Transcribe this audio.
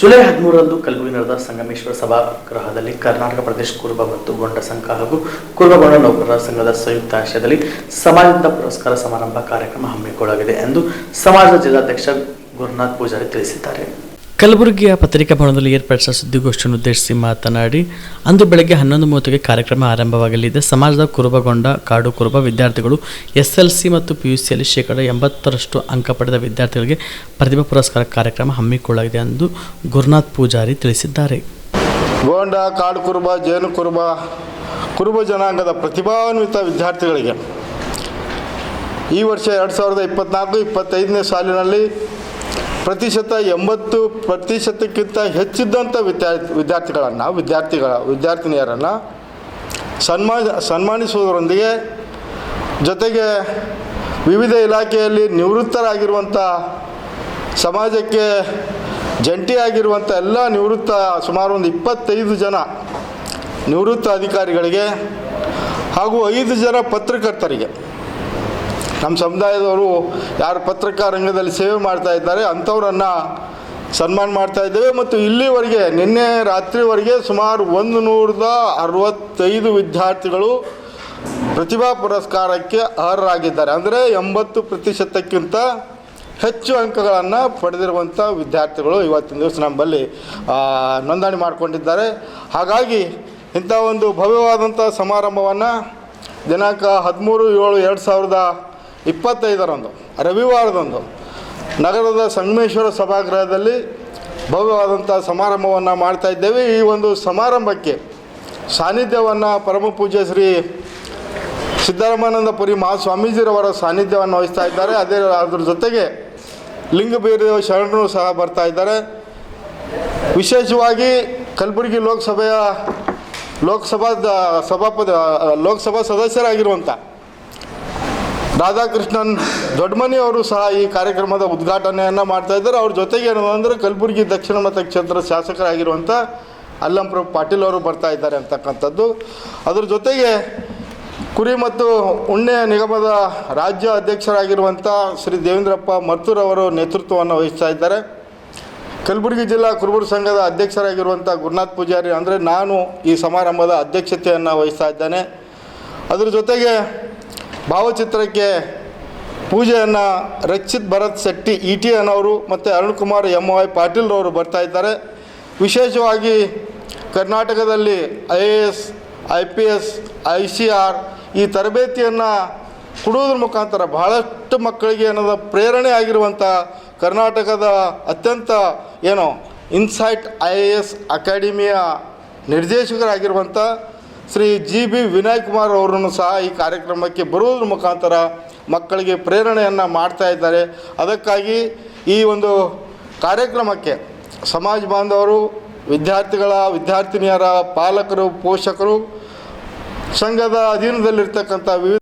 July ಹದಿಮೂರರಂದು Kalaburagi ನಡೆದ ಸಂಗಮೇಶ್ವರ ಸಭಾಗೃಹದಲ್ಲಿ ಕರ್ನಾಟಕ ಪ್ರದೇಶ ಕುರುಬ ಮತ್ತು ಗೊಂಡ ಸಂಘ ಹಾಗೂ ಕುರುಬಗೊಂಡ ನೌಕರರ ಸಂಘದ ಸಂಯುಕ್ತ ಆಶ್ರಯದಲ್ಲಿ ಸಮಾಜದ ಪುರಸ್ಕಾರ ಸಮಾರಂಭ ಕಾರ್ಯಕ್ರಮ ಹಮ್ಮಿಕೊಳ್ಳಲಾಗಿದೆ ಎಂದು ಸಮಾಜದ ಜಿಲ್ಲಾಧ್ಯಕ್ಷ ಗುರುನಾಥ್ ಪೂಜಾರಿ ತಿಳಿಸಿದ್ದಾರೆ. ಕಲಬುರಗಿಯ ಪತ್ರಿಕಾ ಭವನದಲ್ಲಿ ಏರ್ಪಡಿಸಿದ ಸುದ್ದಿಗೋಷ್ಠಿಯನ್ನು ಉದ್ದೇಶಿಸಿ ಮಾತನಾಡಿ, ಅಂದು ಬೆಳಗ್ಗೆ ಹನ್ನೊಂದು ಮೂವತ್ತಕ್ಕೆ ಕಾರ್ಯಕ್ರಮ ಆರಂಭವಾಗಲಿದೆ. ಸಮಾಜದ ಕುರುಬಗೊಂಡ, ಕಾಡು ಕುರುಬ ವಿದ್ಯಾರ್ಥಿಗಳು ಎಸ್ ಎಲ್ ಸಿ ಮತ್ತು ಪಿ ಯು ಸಿಯಲ್ಲಿ ಶೇಕಡ ಎಂಬತ್ತರಷ್ಟು ಅಂಕ ಪಡೆದ ವಿದ್ಯಾರ್ಥಿಗಳಿಗೆ ಪ್ರತಿಭಾ ಪುರಸ್ಕಾರ ಕಾರ್ಯಕ್ರಮ ಹಮ್ಮಿಕೊಳ್ಳಲಾಗಿದೆ ಎಂದು ಗುರುನಾಥ್ ಪೂಜಾರಿ ತಿಳಿಸಿದ್ದಾರೆ. ಗೋಂಡ, ಕಾಡು ಕುರುಬ, ಜೇನು ಕುರುಬ ಕುರುಬ ಜನಾಂಗದ ಪ್ರತಿಭಾನ್ವಿತ ವಿದ್ಯಾರ್ಥಿಗಳಿಗೆ ಈ ವರ್ಷ ಎರಡು ಸಾವಿರದ ಇಪ್ಪತ್ನಾಲ್ಕು, ಇಪ್ಪತ್ತೈದನೇ ಸಾಲಿನಲ್ಲಿ ಪ್ರತಿಶತ ಎಂಬತ್ತು ಪ್ರತಿಶತಕ್ಕಿಂತ ಹೆಚ್ಚಿದ್ದಂಥ ವಿದ್ಯಾರ್ಥಿ ವಿದ್ಯಾರ್ಥಿಗಳನ್ನು, ವಿದ್ಯಾರ್ಥಿಗಳ, ವಿದ್ಯಾರ್ಥಿನಿಯರನ್ನು ಸನ್ಮಾನ, ಸನ್ಮಾನಿಸುವುದರೊಂದಿಗೆ ಜೊತೆಗೆ ವಿವಿಧ ಇಲಾಖೆಯಲ್ಲಿ ನಿವೃತ್ತರಾಗಿರುವಂಥ ಸಮಾಜಕ್ಕೆ ಜಂಟಿಯಾಗಿರುವಂಥ ಎಲ್ಲ ನಿವೃತ್ತ ಸುಮಾರು ಒಂದು ಇಪ್ಪತ್ತೈದು ಜನ ನಿವೃತ್ತ ಅಧಿಕಾರಿಗಳಿಗೆ ಹಾಗೂ ಐದು ಜನ ಪತ್ರಕರ್ತರಿಗೆ ನಮ್ಮ ಸಮುದಾಯದವರು ಯಾರು ಪತ್ರಿಕಾ ರಂಗದಲ್ಲಿ ಸೇವೆ ಮಾಡ್ತಾ ಇದ್ದಾರೆ, ಅಂಥವರನ್ನು ಸನ್ಮಾನ ಮಾಡ್ತಾ ಇದ್ದೇವೆ. ಮತ್ತು ಇಲ್ಲಿವರೆಗೆ, ನಿನ್ನೆ ರಾತ್ರಿವರೆಗೆ ಸುಮಾರು ಒಂದು ನೂರದ ಅರವತ್ತೈದು ವಿದ್ಯಾರ್ಥಿಗಳು ಪ್ರತಿಭಾ ಪುರಸ್ಕಾರಕ್ಕೆ ಅರ್ಹರಾಗಿದ್ದಾರೆ. ಅಂದರೆ ಎಂಬತ್ತು ಪ್ರತಿಶತಕ್ಕಿಂತ ಹೆಚ್ಚು ಅಂಕಗಳನ್ನು ಪಡೆದಿರುವಂಥ ವಿದ್ಯಾರ್ಥಿಗಳು ಇವತ್ತಿನ ದಿವಸ ನಮ್ಮಲ್ಲಿ ನೋಂದಣಿ ಮಾಡಿಕೊಂಡಿದ್ದಾರೆ. ಹಾಗಾಗಿ ಇಂಥ ಒಂದು ಭವ್ಯವಾದಂಥ ಸಮಾರಂಭವನ್ನು ದಿನಾಂಕ ಹದಿಮೂರು ಏಳು ಎರಡು ಸಾವಿರದ ಇಪ್ಪತ್ತೈದರಂದು, ರವಿವಾರದಂದು ನಗರದ ಸಂಗಮೇಶ್ವರ ಸಭಾಗೃಹದಲ್ಲಿ ಭವ್ಯವಾದಂಥ ಸಮಾರಂಭವನ್ನು ಮಾಡ್ತಾ ಇದ್ದೇವೆ. ಈ ಒಂದು ಸಮಾರಂಭಕ್ಕೆ ಸಾನ್ನಿಧ್ಯವನ್ನು ಪರಮ ಪೂಜ್ಯ ಶ್ರೀ ಸಿದ್ದರಾಮಾನಂದಪುರಿ ಮಹಾಸ್ವಾಮೀಜಿರವರ ಸಾನ್ನಿಧ್ಯವನ್ನು ವಹಿಸ್ತಾ ಇದ್ದಾರೆ. ಅದೇ ಅದರ ಜೊತೆಗೆ ಲಿಂಗಬೀರದೇವ ಶರಣರು ಸಹ ಬರ್ತಾ ಇದ್ದಾರೆ. ವಿಶೇಷವಾಗಿ ಕಲಬುರಗಿ ಲೋಕಸಭೆಯ ಲೋಕಸಭಾ ಸಭಾಪತಿ, ಲೋಕಸಭಾ ಸದಸ್ಯರಾಗಿರುವಂಥ ರಾಧಾಕೃಷ್ಣನ್ ದೊಡ್ಡಮನಿ ಅವರು ಸಹ ಈ ಕಾರ್ಯಕ್ರಮದ ಉದ್ಘಾಟನೆಯನ್ನು ಮಾಡ್ತಾ ಇದ್ದಾರೆ. ಅವ್ರ ಜೊತೆಗೆ ಏನು ಅಂದರೆ ಕಲಬುರಗಿ ದಕ್ಷಿಣ ಮತಕ್ಷೇತ್ರ ಶಾಸಕರಾಗಿರುವಂಥ ಅಲ್ಲಂಪ್ರಭು ಪಾಟೀಲ್ ಅವರು ಬರ್ತಾ ಇದ್ದಾರೆ ಅಂತಕ್ಕಂಥದ್ದು. ಅದ್ರ ಜೊತೆಗೆ ಕುರಿ ಮತ್ತು ಉಣ್ಣೆ ನಿಗಮದ ರಾಜ್ಯ ಅಧ್ಯಕ್ಷರಾಗಿರುವಂಥ ಶ್ರೀ ದೇವೇಂದ್ರಪ್ಪ ಮರ್ತೂರ್ ಅವರು ನೇತೃತ್ವವನ್ನು ವಹಿಸ್ತಾ ಇದ್ದಾರೆ. ಕಲಬುರಗಿ ಜಿಲ್ಲಾ ಕುರುಬರ ಸಂಘದ ಅಧ್ಯಕ್ಷರಾಗಿರುವಂಥ ಗುರುನಾಥ್ ಪೂಜಾರಿ ಅಂದರೆ ನಾನು ಈ ಸಮಾರಂಭದ ಅಧ್ಯಕ್ಷತೆಯನ್ನು ವಹಿಸ್ತಾ ಇದ್ದೇನೆ. ಅದ್ರ ಜೊತೆಗೆ ಭಾವಚಿತ್ರಕ್ಕೆ ಪೂಜೆಯನ್ನು ರಕ್ಷಿತ್ ಭರತ್ ಶೆಟ್ಟಿ ಇ ಟಿ ಅನ್ನೋರು ಮತ್ತು ಅರುಣ್ ಕುಮಾರ್ ಎಂ ವೈ ಪಾಟೀಲ್ರವರು ಬರ್ತಾ ಇದ್ದಾರೆ. ವಿಶೇಷವಾಗಿ ಕರ್ನಾಟಕದಲ್ಲಿ I A S, I P S, I C R ಈ ತರಬೇತಿಯನ್ನು ಕೊಡುವುದ್ರ ಮುಖಾಂತರ ಬಹಳಷ್ಟು ಮಕ್ಕಳಿಗೆ ಏನದ ಪ್ರೇರಣೆ ಆಗಿರುವಂಥ ಕರ್ನಾಟಕದ ಅತ್ಯಂತ ಏನು ಇನ್ಸೈಟ್ ಐ ಎ ಎಸ್ ಅಕಾಡೆಮಿಯ ನಿರ್ದೇಶಕರಾಗಿರುವಂಥ ಶ್ರೀ ಜಿ ಬಿ ವಿನಯ್ ಕುಮಾರ್ ಅವರನ್ನು ಸಹ ಈ ಕಾರ್ಯಕ್ರಮಕ್ಕೆ ಬರುವುದ್ರ ಮುಖಾಂತರ ಮಕ್ಕಳಿಗೆ ಪ್ರೇರಣೆಯನ್ನು ಮಾಡ್ತಾ ಇದ್ದಾರೆ. ಅದಕ್ಕಾಗಿ ಈ ಒಂದು ಕಾರ್ಯಕ್ರಮಕ್ಕೆ ಸಮಾಜ ಬಾಂಧವರು, ವಿದ್ಯಾರ್ಥಿಗಳ, ವಿದ್ಯಾರ್ಥಿನಿಯರ, ಪಾಲಕರು, ಪೋಷಕರು, ಸಂಘದ ಅಧೀನದಲ್ಲಿರ್ತಕ್ಕಂಥ ವಿವಿಧ